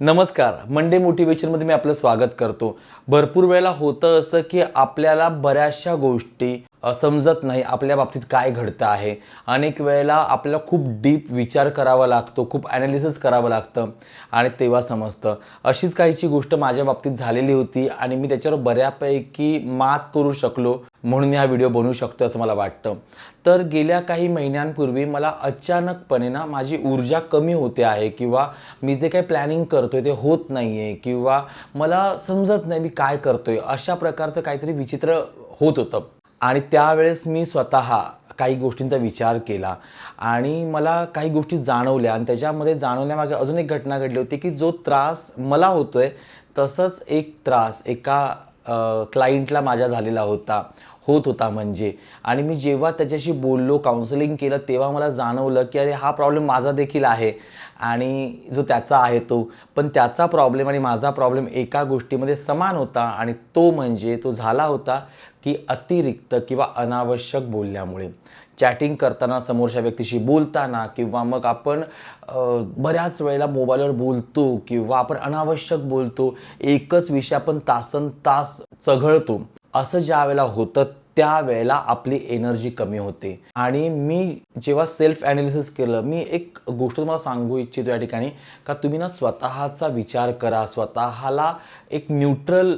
नमस्कार. मंडे मोटिवेशनमध्ये मी आपलं स्वागत करतो. भरपूर वेळेला होतं असं की आपल्याला बऱ्याचशा गोष्टी समजत नाही आपल्या बाबतीत काय घडतं आहे. अनेक वेळेला आपल्याला खूप डीप विचार करावा लागतो खूप ॲनालिसिस करावं लागतं आणि तेव्हा समजतं. अशीच काहीची गोष्ट माझ्या बाबतीत झालेली होती आणि मी त्याच्यावर बऱ्यापैकी मात करू शकलो म्हणून मी हा व्हिडिओ बनवू शकतो असं मला वाटतं. तर गेल्या काही महिन्यांपूर्वी मला अचानकपणे ना माझी ऊर्जा कमी होते आहे किंवा मी जे काही प्लॅनिंग करतो आहे ते होत नाही आहे किंवा मला समजत नाही मी काय करतो आहे अशा प्रकारचं काहीतरी विचित्र होत होतं. आणि त्यावेळेस मी स्वतः काही गोष्टींचा विचार केला आणि मला काही गोष्टी जाणवल्या आणि त्याच्यामध्ये जाणवण्यामागे अजून एक घटना घडली होती की जो त्रास मला होतो आहे तसंच एक त्रास एका क्लायंटला माझ्या झालेला होता होत होता म्हणजे. आणि मी जेव्हा त्याच्याशी बोललो काउन्सिलिंग केलं तेव्हा मला जाणवलं की अरे हा प्रॉब्लेम माझा देखील आहे आणि जो त्याचा आहे तो. पण त्याचा प्रॉब्लेम आणि माझा प्रॉब्लेम एका गोष्टीमध्ये समान होता आणि तो म्हणजे तो झाला होता की अतिरिक्त किंवा अनावश्यक बोलल्यामुळे. चॅटिंग करताना समोरच्या व्यक्तीशी बोलताना किंवा मग आपण बऱ्याच वेळेला मोबाईलवर बोलतो किंवा आपण अनावश्यक बोलतो एकच विषय आपण तासन तास चघळतो. असं ज्या वेळेला होतं त्यावेळेला आपली एनर्जी कमी होते. आणि मी जेव्हा सेल्फ ॲनालिसिस केलं मी एक गोष्ट तुम्हाला सांगू इच्छितो या ठिकाणी का तुम्ही ना स्वतःचा विचार करा स्वतःला एक न्यूट्रल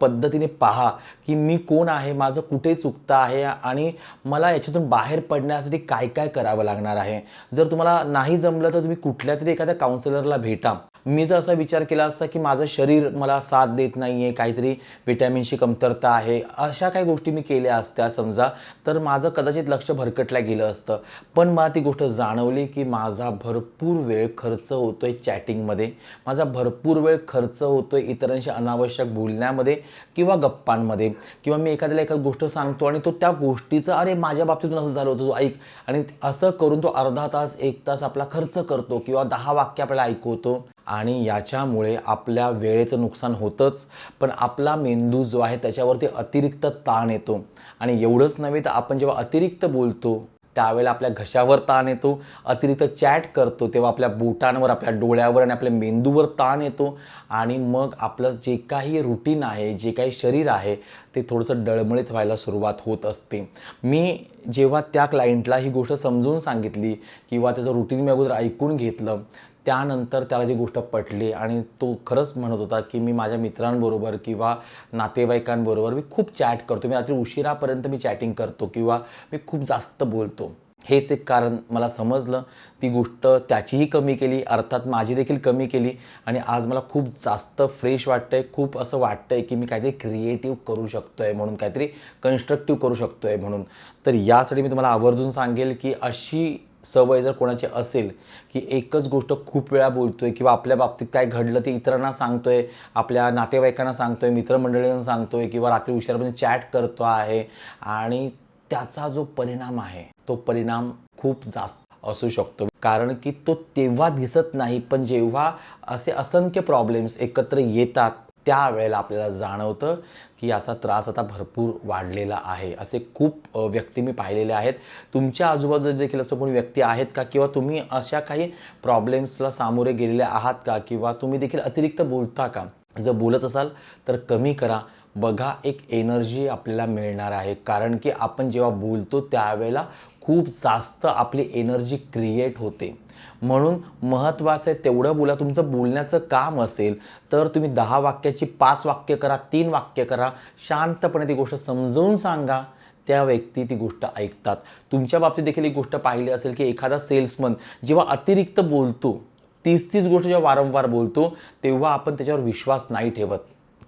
पद्धतीने पहा की मी कोण आहे माझं कुठे चुकतं आहे आणि मला याच्यातून बाहेर पडण्यासाठी काय काय करावं लागणार आहे. जर तुम्हाला नाही जमलं तर तुम्ही कुठल्या तरी एखाद्या काउन्सिलरला भेटा. मी जर असा विचार केला असता की माझं शरीर मला साथ देत नाही आहे काहीतरी विटॅमिनची कमतरता आहे अशा काही गोष्टी मी केल्या असत्या समजा तर माझं कदाचित लक्ष भरकटल्या गेलं असतं. पण मला ती गोष्ट जाणवली की माझा भरपूर वेळ खर्च होतो आहे चॅटिंगमध्ये माझा भरपूर वेळ खर्च होतो आहे इतरांशी अनावश्यक बोलण्यामध्ये किंवा गप्पांमध्ये. किंवा मी एखाद्याला एखाद गोष्ट सांगतो आणि तो त्या गोष्टीचं अरे माझ्या बाबतीतून असं झालं होतं तो ऐक. आणि असं करून तो अर्धा तास एक तास आपला खर्च करतो किंवा दहा वाक्य आपल्याला ऐकवतो. आणि याच्यामुळे आपल्या वेळेचं नुकसान होतंच पण आपला मेंदू जो आहे त्याच्यावरती अतिरिक्त ताण येतो. आणि एवढंच नव्हे तर आपण जेव्हा अतिरिक्त बोलतो त्यावेळेला आपल्या घशावर ताण येतो अतिरिक्त चॅट करतो तेव्हा आपल्या बोटांवर आपल्या डोळ्यावर आणि आपल्या मेंदूवर ताण येतो. आणि मग आपलं जे काही रुटीन आहे जे काही शरीर आहे ते थोडंसं डळमळीत व्हायला सुरुवात होत असते. मी जेव्हा त्या क्लायंटला ही गोष्ट समजून सांगितली किंवा त्याचं रुटीन मी अगोदर ऐकून घेतलं त्यानंतर त्याला ती गोष्ट पटली आणि तो खरंच म्हणत होता की मी माझ्या मित्रांबरोबर किंवा नातेवाईकांबरोबर मी खूप चॅट करतो. मी रात्री उशिरापर्यंत मी चॅटिंग करतो किंवा मी खूप जास्त बोलतो. हेच एक कारण मला समजलं. ती गोष्ट त्याचीही कमी केली अर्थात माझी देखील कमी केली आणि आज मला खूप जास्त फ्रेश वाटतं आहे खूप असं वाटतं आहे की मी काहीतरी क्रिएटिव्ह करू शकतो आहे म्हणून काहीतरी कन्स्ट्रक्टिव्ह करू शकतो आहे म्हणून. तर यासाठी मी तुम्हाला आवर्जून सांगेल की अशी सवय जर कोणाची असेल की एकच गोष्ट खूप वेळा बोलतो आहे किंवा आपल्या बाबतीत काय घडलं ते इतरांना सांगतो आहे आपल्या नातेवाईकांना सांगतो आहे मित्रमंडळींना आहे किंवा रात्री उशिरापर्यंत म्हणजे चॅट करतो आहे आणि त्याचा जो परिणाम आहे तो परिणाम खूप जास्त असू शकतो. कारण की तो तेव्हा दिसत नाही पण जेव्हा असे असंख्य प्रॉब्लेम्स एकत्र येतात त्यावेळेला आपल्याला जाणवतं की याचा त्रास आता भरपूर वाढलेला आहे. असे खूप व्यक्ती मी पाहिलेले आहेत. तुमच्या आजूबाजूला देखील असं कोणी व्यक्ती आहेत का? किंवा तुम्ही अशा काही प्रॉब्लेम्सला सामोरे गेलेले आहात का? किंवा तुम्ही देखील अतिरिक्त बोलता का? जर बोलत असाल तर कमी करा. बघा एक एनर्जी आपल्याला मिळणार आहे. कारण की आपण जेव्हा बोलतो त्यावेळेला खूप जास्त आपली एनर्जी क्रिएट होते. म्हणून महत्त्वाचं आहे तेवढं बोला. तुमचं बोलण्याचं काम असेल तर तुम्ही दहा वाक्याची पाच वाक्य करा तीन वाक्य करा. शांतपणे ती गोष्ट समजवून सांगा. त्या व्यक्ती ती गोष्ट ऐकतात. तुमच्या बाबतीत देखील एक गोष्ट पाहिली असेल की एखादा सेल्समन जेव्हा अतिरिक्त बोलतो तीच तीच गोष्ट जेव्हा वारंवार बोलतो तेव्हा आपण त्याच्यावर विश्वास नाही ठेवत.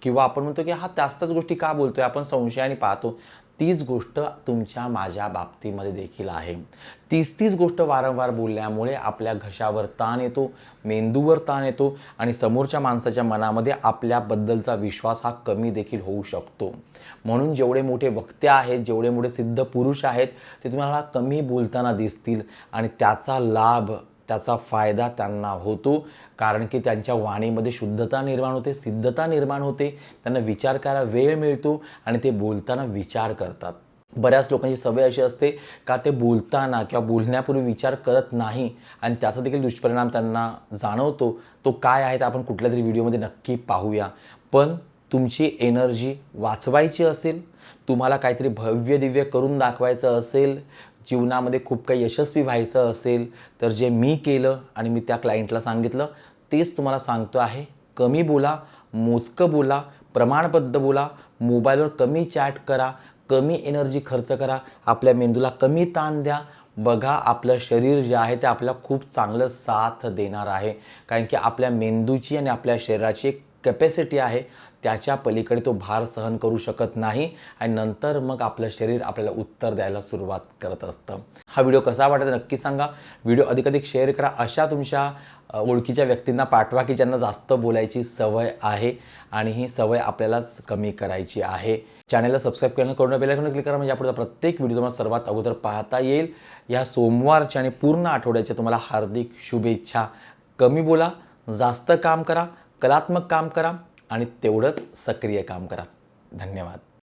किंवा आपण म्हणतो की हा त्याच त्याच गोष्टी का बोलतो आहे आपण संशयाने पाहतो. तीच गोष्ट तुमच्या माझ्या बाबतीमध्ये देखील आहे. तीच तीच गोष्ट वारंवार बोलल्यामुळे आपल्या घशावर ताण येतो मेंदूवर ताण येतो आणि समोरच्या माणसाच्या मनामध्ये आपल्याबद्दलचा विश्वास हा कमी देखील होऊ शकतो. म्हणून जेवढे मोठे वक्ते आहेत जेवढे मोठे सिद्ध पुरुष आहेत ते तुम्हाला कमी बोलताना दिसतील आणि त्याचा लाभ त्याचा फायदा त्यांना होतो. कारण की त्यांच्या वाणीमध्ये शुद्धता निर्माण होते सिद्धता निर्माण होते. त्यांना विचार करायला वेळ मिळतो आणि ते बोलताना विचार करतात. बऱ्याच लोकांची सवय अशी असते का ते बोलताना किंवा बोलण्यापूर्वी विचार करत नाही आणि त्याचा देखील दुष्परिणाम त्यांना जाणवतो. तो काय आहे ते आपण कुठल्या तरी व्हिडिओमध्ये नक्की पाहूया. पण तुमची एनर्जी वाचवायची असेल तुम्हाला काहीतरी भव्य दिव्य करून दाखवायचं असेल जीवनामध्ये खूप काही यशस्वी व्हायचं असेल तर जे मी केलं आणि मी त्या क्लायंटला सांगितलं तेच तुम्हाला सांगतो आहे. कमी बोला मोजकं बोला प्रमाणबद्ध बोला मोबाईलवर कमी चॅट करा कमी एनर्जी खर्च करा आपल्या मेंदूला कमी ताण द्या. बघा आपलं शरीर जे आहे ते आपल्याला खूप चांगलं साथ देणार आहे. कारण की आपल्या मेंदूची आणि आपल्या शरीराची एक कॅपॅसिटी आहे त्याच्या पलीकडे तो भार सहन करू शकत नाही आणि नंतर मग आपलं शरीर आपल्याला उत्तर द्यायला सुरुवात करत असतं. हा व्हिडिओ कसा वाटत नक्की सांगा. व्हिडिओ अधिकाधिक शेअर करा. अशा तुमच्या ओळखीच्या व्यक्तींना पाठवा की ज्यांना जास्त बोलायची सवय आहे आणि ही सवय आपल्यालाच कमी करायची आहे. चॅनलला सबस्क्राईब करणं करून बेलायकॉन क्लिक करा. म्हणजे यापुढे प्रत्येक व्हिडिओ तुम्हाला सर्वात अगोदर पाहता येईल. या सोमवारच्या आणि पूर्ण आठवड्याच्या तुम्हाला हार्दिक शुभेच्छा. कमी बोला जास्त काम करा. कलात्मक काम करा आणि तेवढंच सक्रिय काम करा. धन्यवाद.